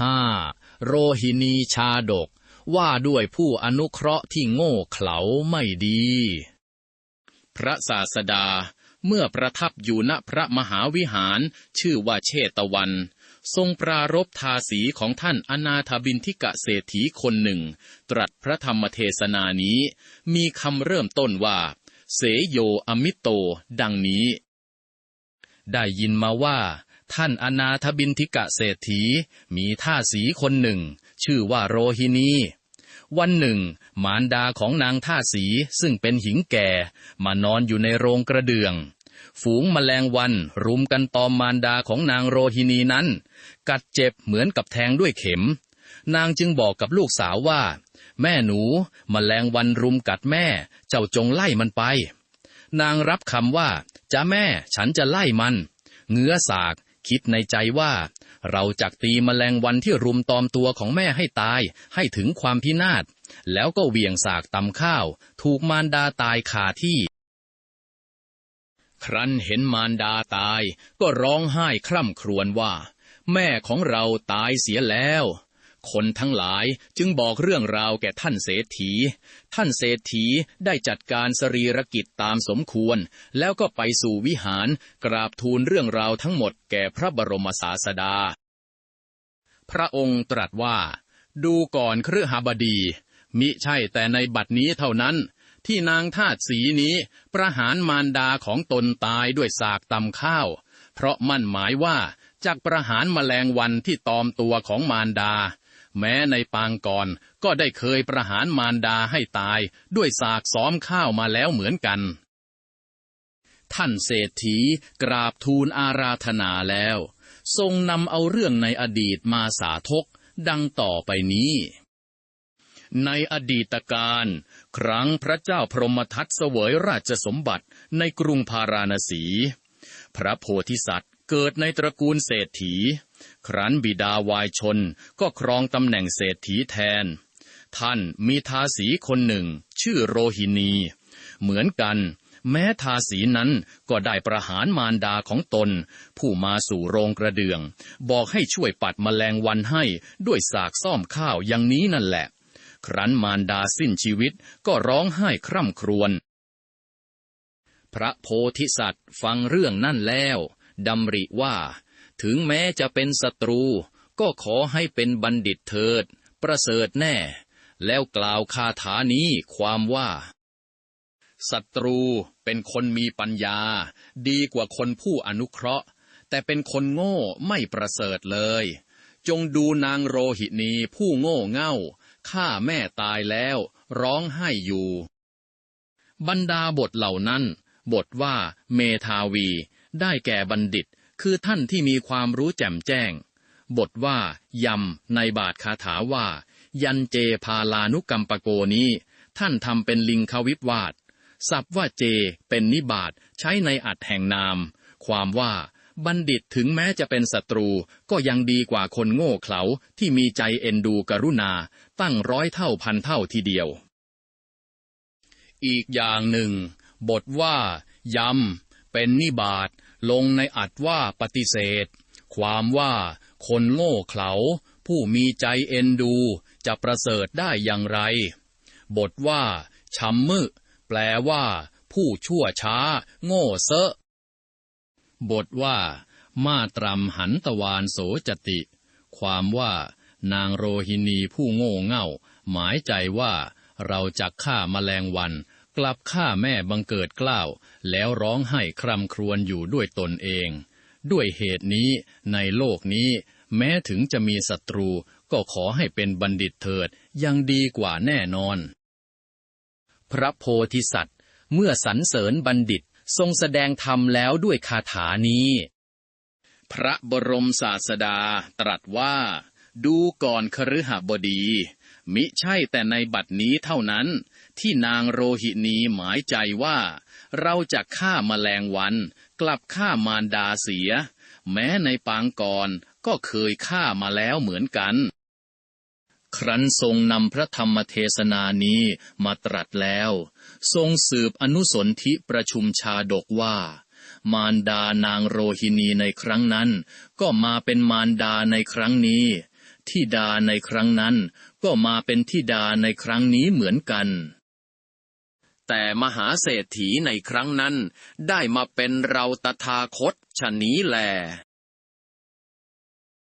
ห้าโรหินีชาดก ว่าด้วยผู้อนุเคราะห์ที่โง่เขลาไม่ดี พระศาสดาเมื่อประทับอยู่ณพระมหาวิหาร ชื่อว่าเชตวัน ทรงปรารบทาสีของท่านอนาถบินทิกะเศรษฐีคนหนึ่ง ตรัสพระธรรมเทศนานี้ มีคำเริ่มต้นว่า เสโยอมิโต ดังนี้ ได้ยินมาว่า ท่านอนาถบินทิกะเศรษฐีมีท่าสีคนหนึ่ง ชื่อว่าโรหินี วันหนึ่ง มารดาของนางท่าสีซึ่งเป็นหญิงแก่ มานอนอยู่ในโรงกระเดื่อง ฝูงแมลงวันรุมกันตอมมารดาของนางโรหินีนั้น กัดเจ็บเหมือนกับแทงด้วยเข็ม นางจึงบอกกับลูกสาวว่า แม่หนูมแมลงวันรุมกัดแม่ เจ้าจงไล่มันไป นางรับคำว่าจ้าแม่ฉันจะไล่มันเงื้อสาก คิดในใจว่า เราจักตีมแมลงวันที่รุมตอมตัวของแม่ให้ตายให้ถึงความพินาศ แล้วก็เวียงสากตำข้าว ถูกมารดาตายคาที่ ครั้นเห็นมารดาตายก็ร้องไห้คร่ำครวญว่า แม่ของเราตายเสียแล้ว คนทั้งหลายจึงบอกเรื่องราวแก่ท่านเศรษฐี ท่านเศรษฐีได้จัดการสรีรกิจตามสมควร แล้วก็ไปสู่วิหารกราบทูลเรื่องราวทั้งหมดแก่พระบรมศาสดา พระองค์ตรัสว่า ดูก่อนเครือหบดี มิใช่แต่ในบัดนี้เท่านั้น ที่นางทาตสีนี้ประหารมารดาของตนตายด้วยสากตำข้าว เพราะมั่นหมายว่าจากประหารมแมลงวันที่ตอมตัวของมารดา แม้ในปางก่อนก็ได้เคยประหารมารดาให้ตายด้วยสากซ้อมข้าวมาแล้วเหมือนกัน ท่านเศรษฐีกราบทูลอาราธนาแล้ว ทรงนำเอาเรื่องในอดีตมาสาธกดังต่อไปนี้ ในอดีตการ ครั้งพระเจ้าพรหมทัตเสวยราชสมบัติในกรุงพาราณสี พระโพธิสัตว์ เกิดในตระกูลเศรษฐี ครั้นบิดาวายชนก็ครองตำแหน่งเศรษฐีแทน ท่านมีทาสีคนหนึ่ง ชื่อโรหินี เหมือนกันแม้ทาสีนั้นก็ได้ประหารมารดาของตน ผู้มาสู่โรงกระเดือง บอกให้ช่วยปัดมแมลงวันให้ด้วยสากซ่อมข้าวอย่างนี้นั่นแหละ ครั้นมารดาสิ้นชีวิตก็ร้องไห้คร่ำครวญพระโพธิสัตว์ฟังเรื่องนั่นแล้ว ดำริว่า ถึงแม้จะเป็นศัตรู ก็ขอให้เป็นบัณฑิตเถิด ประเสริฐแน่ แล้วกล่าวคาถานี้ความว่าศัตรูเป็นคนมีปัญญา ดีกว่าคนผู้อนุเคราะห์ แต่เป็นคนโง่ไม่ประเสริฐเลย จงดูนางโรหินีผู้โง่เง่าฆ่าแม่ตายแล้ว ร้องไห้อยู่ บรรดาบทเหล่านั้น บทว่าเมทาวี ได้แก่บัณฑิต คือท่านที่มีความรู้แจ่มแจ้ง บทว่ายำในบาทคาถาว่า ยันเจพาลานุกรรมปโกนี้ ท่านทำเป็นลิงควิปวาดศัพท์ว่าเจ เป็นนิบาตใช้ในอัดแห่งนาม ความว่าบัณฑิตถึงแม้จะเป็นศัตรูก็ยังดีกว่าคนโง่เขลาที่มีใจเอ็นดูกรุณา ตั้งร้อยเท่าพันเท่าทีเดียว อีกอย่างหนึ่ง บทว่ายำเป็นนิบาต ลงในอัดว่าปฏิเสธ ความว่าคนโง่เขลา ผู้มีใจเอ็นดูจะประเสริฐได้อย่างไร บทว่าช้ำมืแปลว่า ผู้ชั่วช้า โง่เซอะบทว่า มาตรำหันตวานโสจติ ความว่า นางโรหินีผู้โง่เง่า หมายใจว่าเราจะฆ่ามาแมลงวัน กลับฆ่าแม่บังเกิดกล้าว แล้วร้องไห้คร่ำครวญอยู่ด้วยตนเอง ด้วยเหตุนี้ในโลกนี้ แม้ถึงจะมีศัตรูก็ขอให้เป็นบัณฑิตเถิดยังดีกว่าแน่นอน พระโพธิสัตว์ เมื่อสรรเสริญบัณฑิตทรงแสดงธรรมแล้วด้วยคาถานี้ พระบรมศาสดาตรัสว่า ดูก่อนคฤหบดี มิใช่แต่ในบัดนี้เท่านั้น ที่นางโรหินีหมายใจว่า เราจะฆ่ามาแมลงวัน กลับฆ่ามารดาเสีย แม้ในปางก่อนก็เคยฆ่ามาแล้วเหมือนกัน ครั้นทรงนำพระธรรมเทศนานี้มาตรัสแล้ว ทรงสืบอนุสนธิประชุมชาดกว่า มารดานางโรหินีในครั้งนั้น ก็มาเป็นมารดาในครั้งนี้ธิดาในครั้งนั้นก็มาเป็นธิดาในครั้งนี้เหมือนกัน แต่มหาเศรษฐีในครั้งนั้นได้มาเป็นเราตถาคตชะนี้แล